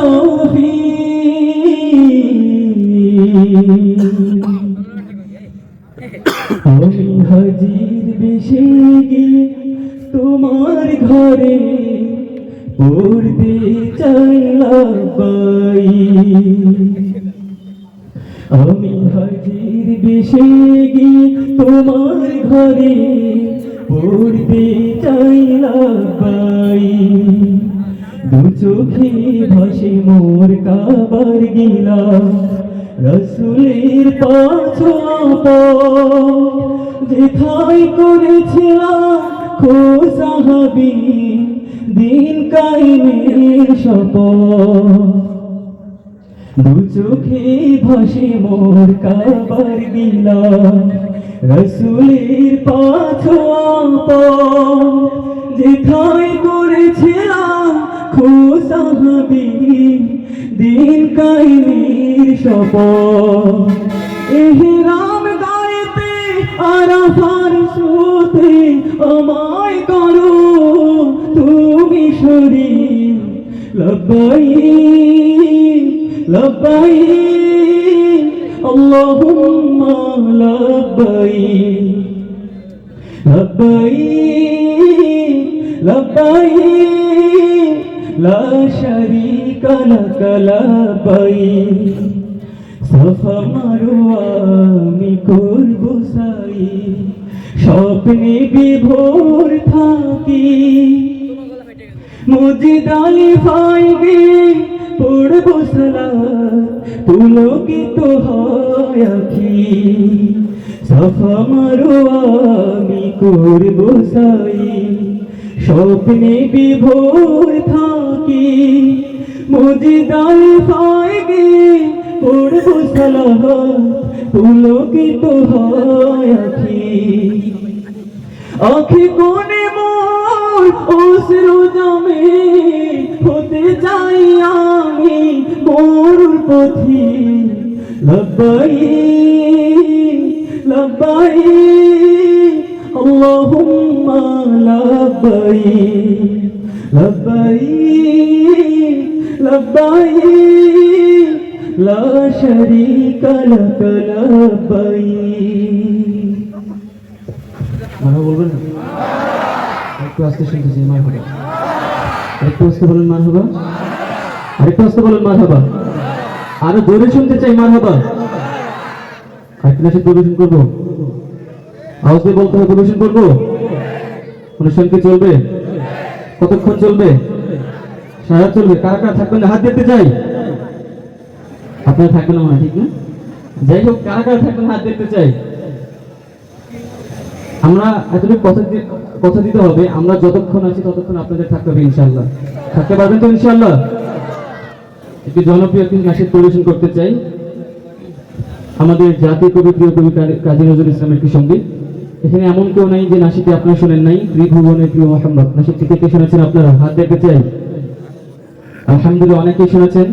নবী। আমি হাজির বেশে গিয়ে তোমার ঘরে পড়তে চাই আমি হাজির বেশে গিয়ে তোমার ঘরে পড়তে পাই দু চোখে ভাসে মোর কাবার গিলা। রসুলের পাছ যেথায় করেছিলাম খোসাহাবি দিন কাইমের শপথ। দু চোখে ভাসে মোর কাবার দিলা রসুলের পাছ যেথায় দিন দিন কাহিনীর শপথ এহরাম দাঁড়িতে আরাফার সুতে আমায় করো, তুমি শরী লব্বাই লব্বাই, আল্লাহুম্মা লব্বাই লব্বাই লব্বাই। لا شريك لك لبيك সাফা মারোয়া আমি করব সাই স্বপ্নে বিভোর থাকি মুজিদালি ফাইবে পড়ব সালাত পুলকিত হয় আখি সাফা মারো আমি করব সাই স্বপ্নে বিভোর থাকি কি? মজিদায় পায় গে, পড়ব সালাহ পুলকিত হয় আখি। আখি কোনে মোর অশ্রু জমে, হতে চাই আমি মোর পথি। লব্বাই লব্বাই, আল্লাহুম্মা লব্বাই লব্বাই। لبيك لا شريك لك لبيك মারা বলবেন না একটু আস্তে শুনতেছি মার হবা আরেকটু আস্তে বলেন মার হবা আরেকটু আস্তে বলেন মার হবা আরো জোরে শুনতে চাই মার হবা আরেকটু নাচে পরিবেশন করবো আওয়াজ দিয়ে বলতে হবে পরিবেশন করবো অনুষ্ঠান কি চলবে কতক্ষণ চলবে সারা চলবে। কারা কারা থাকবেন হাত দিতে চাই? আপনারা থাকবেন না মনে ঠিক না? যাই হোক, কারা কারা থাকবেন হাত দিতে চাই? আমরা এতটুকু কথা কথা দিতে হবে। আমরা যতক্ষণ আছি ততক্ষণ আপনাদের থাকতে হবে ইনশাল্লাহ থাকতে পারবেন তো ইনশাল্লাহ একটি জনপ্রিয় একটি নাসিদ পরিবেশন করতে চাই। আমাদের জাতীয় কবি, প্রিয় কবি কাজী- নজরুল ইসলামের একটি সংগীত। এখানে এমন কেউ নাই যে নাসিদটি আপনারা শোনেন নাই। ত্রিভুবনের প্রিয় মোহাম্মদ। নাসিদটি কে কে শুনেছেন আপনারা? হাত দেখতে চাই। আলহামদুলিল্লাহ অনেকেই শুনেছেন।